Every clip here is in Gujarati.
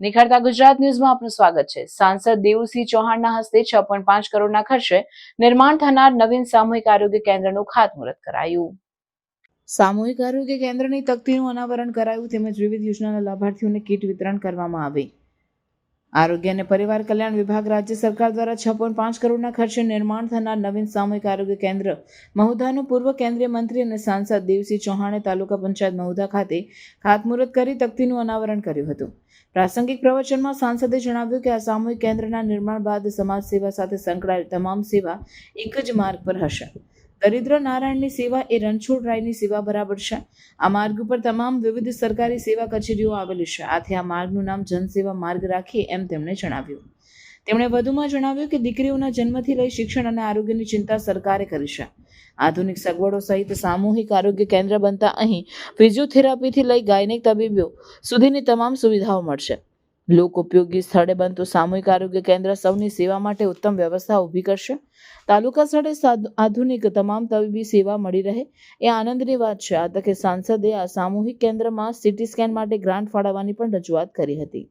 નિખરતા ગુજરાત ન્યૂઝમાં આપનું સ્વાગત છે. સાંસદ દેવુસિંહ ચૌહાણના હસ્તે છ પોઈન્ટ પાંચ કરોડના ખર્ચે નિર્માણ થનાર નવીન સામૂહિક આરોગ્ય કેન્દ્રનું ખાતમુહૂર્ત કરાયું. સામૂહિક આરોગ્ય કેન્દ્રની તકતીનું અનાવરણ કરાયું તેમજ વિવિધ યોજનાના લાભાર્થીઓને કીટ વિતરણ કરવામાં આવી. આરોગ્ય અને પરિવાર કલ્યાણ વિભાગ રાજ્ય સરકાર દ્વારા છ પોઈન્ટ પાંચ કરોડના ખર્ચે નિર્માણ થનાર નવીન સામૂહિક આરોગ્ય કેન્દ્ર મહુધાનું પૂર્વ કેન્દ્રીય મંત્રી અને સાંસદ દેવસિંહ ચૌહાણે તાલુકા પંચાયત મહુધા ખાતે ખાતમુહૂર્ત કરી તકતીનું અનાવરણ કર્યું હતું. પ્રાસંગિક પ્રવચનમાં સાંસદે જણાવ્યું કે આ સામૂહિક કેન્દ્રના નિર્માણ બાદ સમાજ સેવા સાથે સંકળાયેલ તમામ સેવા એક જ માર્ગ પર હશે. દરિદ્ર નારાયણની સેવા એ રણછોડરાયની સેવા બરાબર છે. આ માર્ગ ઉપર તમામ વિવિધ સરકારી સેવા કચેરીઓ આવેલી છે. આથી આ માર્ગનું નામ જનસેવા માર્ગ રાખીએ એમ તેમણે જણાવ્યું. તેમણે વધુમાં જણાવ્યું કે દીકરીઓના જન્મથી લઈ શિક્ષણ અને આરોગ્યની ચિંતા સરકારે કરી છે. આધુનિક સગવડો સહિત સામૂહિક આરોગ્ય કેન્દ્ર બનતા અહીં ફિઝિયોથેરાપીથી લઈ ગાયનિક તબીબીઓ સુધીની તમામ સુવિધાઓ મળશે. લોક ઉપયોગી સ્થળે બનતું સામૂહિક આરોગ્ય કેન્દ્ર સૌની સેવા માટે ઉત્તમ વ્યવસ્થા ઊભી કરશે. તાલુકા સ્થળે આધુનિક તમામ તબીબી સેવા મળી રહે. એ આનંદની વાત છે. આ તકે સાંસદે આ સામૂહિક કેન્દ્રમાં સીટી સ્કેન માટે ગ્રાન્ટ ફાળવવાની પણ રજૂઆત કરી હતી.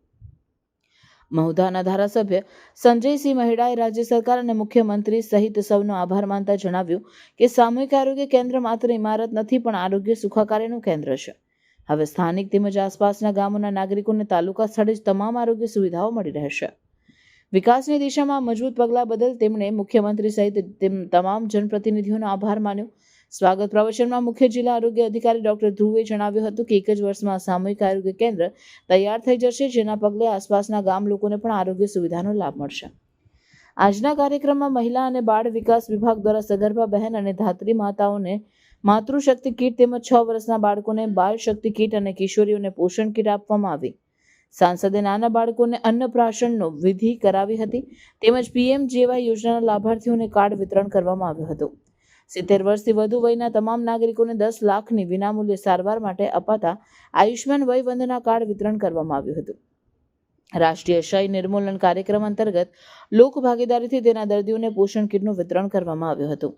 મહુધાના ધારાસભ્ય સંજયસિંહ મહેડાએ રાજ્ય સરકાર અને મુખ્યમંત્રી સહિત સૌનો આભાર માનતા જણાવ્યું કે સામૂહિક આરોગ્ય કેન્દ્ર માત્ર ઇમારત નથી પણ આરોગ્ય સુખાકારીનું કેન્દ્ર છે. હવે સ્થાનિક તેમજ આસપાસના ગામોના નાગરિકોને તાલુકા સ્થળે જ તમામ આરોગ્ય સુવિધાઓ મળી રહેશે. વિકાસની દિશામાં મજબૂત પગલાં બદલ તેમણે મુખ્યમંત્રી સહિત તેમ તમામ જનપ્રતિનિધિઓનો આભાર માન્યો. સ્વાગત પ્રવચનમાં મુખ્ય જિલ્લા આરોગ્ય અધિકારી ડોક્ટર ધ્રુવે જણાવ્યું હતું કે એક જ વર્ષમાં સામૂહિક આરોગ્ય કેન્દ્ર તૈયાર થઈ જશે, જેના પગલે આસપાસના ગામ લોકોને પણ આરોગ્ય સુવિધાનો લાભ મળશે. આજના કાર્યક્રમમાં મહિલા અને બાળ વિકાસ વિભાગ દ્વારા સગર્ભા બહેન અને ધાત્રી માતાઓને માતૃશક્તિ કીટ તેમજ છ વર્ષના બાળકોને બાળ શક્તિ કીટ અને કિશોરીઓને પોષણ કીટ આપવામાં આવી. સાંસદે નાના બાળકોને અન્નપ્રાશનનો વિધિ કરાવી હતી તેમજ પીએમ જેવાય યોજનાના લાભાર્થીઓને કાર્ડ વિતરણ કરવામાં આવ્યું હતું. સિત્તેર વર્ષથી વધુ વયના તમામ નાગરિકોને દસ લાખની વિનામૂલ્યે સારવાર માટે અપાતા આયુષ્માન વય વંદના કાર્ડ વિતરણ કરવામાં આવ્યું હતું. રાષ્ટ્રીય ક્ષય નિર્મૂલન કાર્યક્રમ અંતર્ગત લોક ભાગીદારીથી તેના દર્દીઓને પોષણ કીટનું વિતરણ કરવામાં આવ્યું હતું.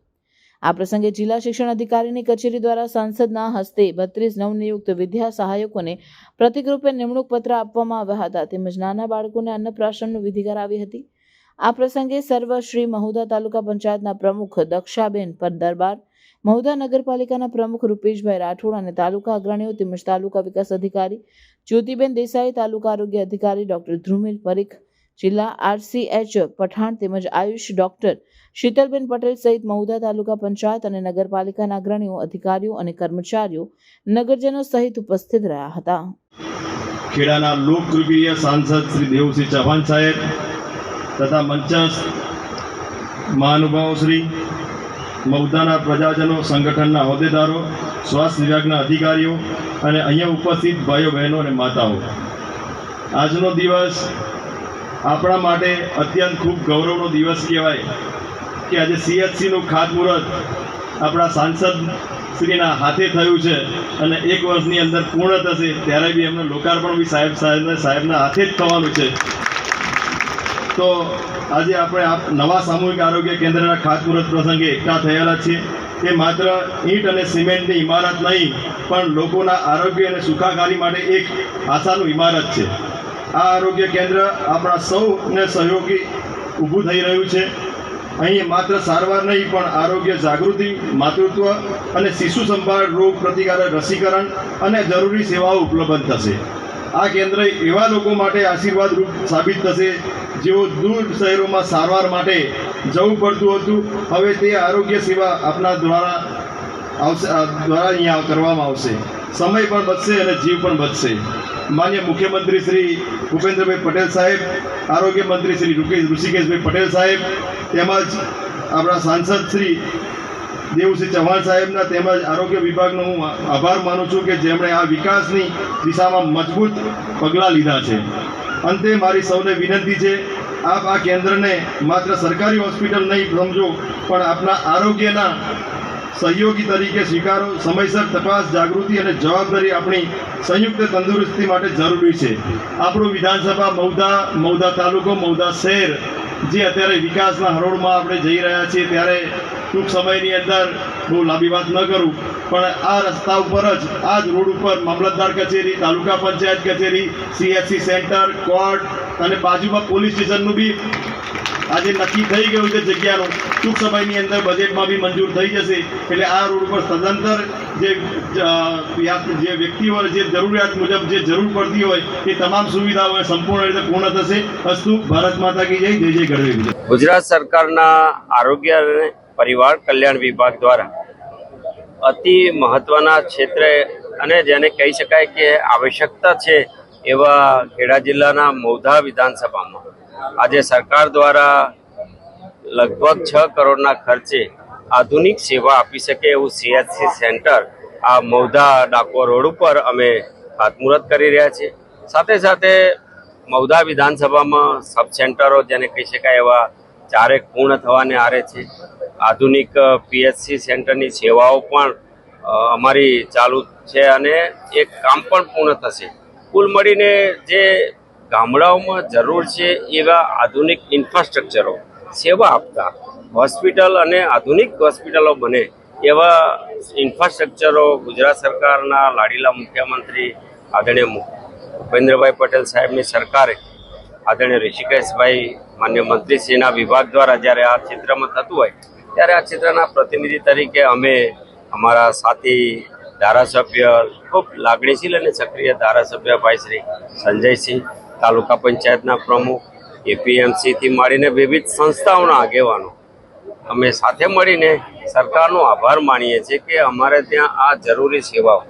આ પ્રસંગે જિલ્લા શિક્ષણ અધિકારીની કચેરી દ્વારા સાંસદના હસ્તે બત્રીસ નવનિયુક્ત વિદ્યા સહાયકોને પ્રતિકરૂપે નિમણૂક પત્ર આપવામાં આવ્યા હતા. તેમજ નાના બાળકોને અન્નપ્રાશનનું વિધિ કરાવી હતી. આ પ્રસંગે સર્વ શ્રી મહુધા તાલુકા પંચાયતના પ્રમુખ દક્ષાબેન પર દરબાર મહુધા નગરપાલિકાના પ્રમુખ રૂપેશભાઈ રાઠોડ અને તાલુકા અગ્રણીઓ તેમજ તાલુકા વિકાસ અધિકારી જ્યોતિબેન દેસાઈ, તાલુકા આરોગ્ય અધિકારી ડોક્ટર ધ્રુમિલ પરીખ જિલ્લા આરસીએચ પઠાણ તેમજ આયુષ ડોક્ટર શીતલબેન પટેલ સહિત મહુધા તાલુકા પંચાયત અને નગરપાલિકાના અગ્રણીઓ, અધિકારીઓ અને કર્મચારીઓ નગરજનો સહિત ઉપસ્થિત રહ્યા હતા. ખેડાના લોકપ્રિય સાંસદ શ્રી દેવસિંહ ચૌહાણ સાહેબ તથા મંચસ્થ મહાનુભાવો શ્રી મૌદાના પ્રજાજનો, સંગઠનના હોદ્દેદારો, સ્વાસ્થ્ય વિભાગના અધિકારીઓ અને અહીંયા ઉપસ્થિત ભાઈઓ બહેનો અને માતાઓ. આજનો દિવસ આપણા માટે અત્યંત ખૂબ ગૌરવનો દિવસ કહેવાય કે આજે સીએચસીનું ખાતમુહૂર્ત આપણા સાંસદ શ્રીના હાથે થયું છે અને એક વર્ષની અંદર પૂર્ણ થશે ત્યારે બી એમનું લોકાર્પણ બી સાહેબ સાહેબને સાહેબના હાથે જ થવાનું છે. તો આજે આપણે નવા સામૂહિક આરોગ્ય કેન્દ્રના ખાતમુહૂર્ત પ્રસંગે એકઠા થયેલા છીએ. તે માત્ર ઈંટ અને સિમેન્ટની ઇમારત નહીં, પણ લોકોના આરોગ્ય અને સુખાકારી માટે એક આશાનું ઇમારત છે. આ આરોગ્ય કેન્દ્ર આપણા સૌને સહયોગી ઊભું થઈ રહ્યું છે. અહીં માત્ર સારવાર નહીં, પણ આરોગ્ય જાગૃતિ, માતૃત્વ અને શિશુ સંભાળ, રોગ પ્રતિકારક રસીકરણ અને જરૂરી સેવાઓ ઉપલબ્ધ થશે. આ કેન્દ્ર એવા લોકો માટે આશીર્વાદરૂપ સાબિત થશે, જેઓ દૂર શહેરોમાં સારવાર માટે જવું પડતું હતું. હવે તે આરોગ્ય સેવા આપના દ્વારા આવશે દ્વારા અહીંયા કરવામાં આવશે. સમય પણ બચશે અને જીવ પણ બચશે. માન્ય મુખ્યમંત્રી શ્રી ભૂપેન્દ્રભાઈ પટેલ સાહેબ, આરોગ્ય મંત્રી શ્રી ઋષિ- ઋષિકેશભાઈ પટેલ સાહેબ, તેમજ આપણા સાંસદ શ્રી દેવસિંહ ચૌહાણ સાહેબના તેમજ આરોગ્ય વિભાગનો હું આભાર માનું છું કે જેમણે આ વિકાસની દિશામાં મજબૂત પગલાં લીધા છે. અંતે મારી સૌને વિનંતી છે, આપ આ કેન્દ્રને માત્ર સરકારી હોસ્પિટલ નહીં સમજો પણ આપના આરોગ્યના સહયોગી તરીકે સ્વીકારો, સમયસર તપાસ, જાગૃતિ અને જવાબદારી આપણી સંયુક્ત તંદુરસ્તી માટે જરૂરી છે. આપણું વિધાનસભા મૌદા મૌદા તાલુકો મૌદા શહેર, જે અત્યારે વિકાસના હરોળમાં આપણે જઈ રહ્યા છીએ, ત્યારે ટૂંક સમયની અંદર બહુ લાંબી વાત ન કરું, પણ આ રસ્તા ઉપર જ, આ જ રોડ ઉપર મામલતદાર કચેરી, તાલુકા પંચાયત કચેરી સીએચસી સેન્ટર, કોર્ટ અને બાજુમાં પોલીસ સ્ટેશનનું બી આજે નક્કી થઈ ગયું છે જગ્યાનું. ટૂંક સમયની અંદર બજેટમાં બી મંજૂર થઈ જશે. એટલે આ રોડ ઉપર સદંતર જે જે વ્યક્તિઓ, જે જરૂરિયાત મુજબ જે જરૂર પડતી હોય, એ તમામ સુવિધાઓ સંપૂર્ણ રીતે પૂર્ણ થશે. અસ્તુ, ભારત માતા કી જય જય ગઢવી ગુજરાત ગુજરાત સરકારના આરોગ્ય અને પરિવાર કલ્યાણ વિભાગ દ્વારા અતિ મહત્વના ક્ષેત્રે અને જેને કહી શકાય કે આવશ્યકતા છે એવા ખેડા જિલ્લાના મૌધા વિધાનસભામાં આજે સરકાર દ્વારા લગભગ છ કરોડના ખર્ચે આધુનિક સેવા આપી શકે એવું સીએચસી સેન્ટર આ મૌધા ડાકોર રોડ ઉપર અમે ખાતમુહૂર્ત કરી રહ્યા છીએ. સાથે સાથે મૌધા વિધાનસભામાં સબ સેન્ટરો જેને કહી શકાય એવા ચારેક પૂર્ણ થવાને આરે છે. આધુનિક પીએચસી સેન્ટરની સેવાઓ પણ અમારી ચાલુ છે અને એક કામ પણ પૂર્ણ થશે. કુલ મળીને જે ગામડાઓમાં જરૂર છે એવા આધુનિક ઇન્ફ્રાસ્ટ્રક્ચરો, સેવા આપતા, હોસ્પિટલ અને આધુનિક હોસ્પિટલો બને એવા ઇન્ફ્રાસ્ટ્રક્ચરો ગુજરાત સરકારના લાડીલા મુખ્યમંત્રી આદરણીય ભૂપેન્દ્રભાઈ પટેલ સાહેબની સરકારે આદરણીય ઋષિકેશભાઈ, માન્ય મંત્રીશ્રીના વિભાગ દ્વારા જ્યારે આ ક્ષેત્રમાં થતું હોય, ત્યારે આ ક્ષેત્રના પ્રતિનિધિ તરીકે અમે અમારા સાથી ધારાસભ્ય, ખૂબ લાગણીશીલ અને સક્રિય ધારાસભ્ય ભાઈ શ્રી સંજયસિંહ તાલુકા પંચાયતના પ્રમુખ, એપીએમસીથી મળીને વિવિધ સંસ્થાઓના આગેવાનો. અમે સાથે મળીને સરકારનો આભાર માનીએ છીએ કે અમારે ત્યાં આ જરૂરી સેવાઓ,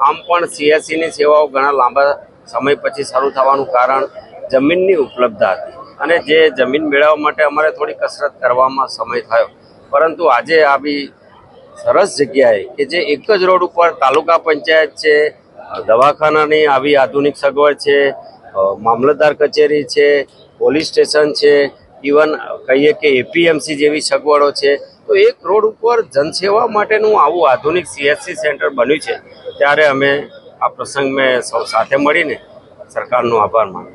આમ પણ સીએસસીની સેવાઓ ઘણા લાંબા સમય પછી શરૂ થવાનું કારણ જમીનની ઉપલબ્ધતા હતી અને જે જમીન મેળવવા માટે અમારે થોડી કસરત કરવામાં સમય થયો. પરંતુ આજે આવી સરસ જગ્યાએ કે જે એક જ રોડ ઉપર તાલુકા પંચાયત છે, દવાખાનાની આવી આધુનિક સગવડ છે મામલતદાર કચેરી છે, પોલીસ સ્ટેશન છે, ઇવન કહીએ કે એપીએમસી જેવી સગવડો છે. તો એક રોડ ઉપર જનસેવા માટેનું આવું આધુનિક સીએસસી સેન્ટર બન્યું છે. ત્યારે અમે આ પ્રસંગ મેં સૌ સાથે મળીને સરકારનો આભાર માનું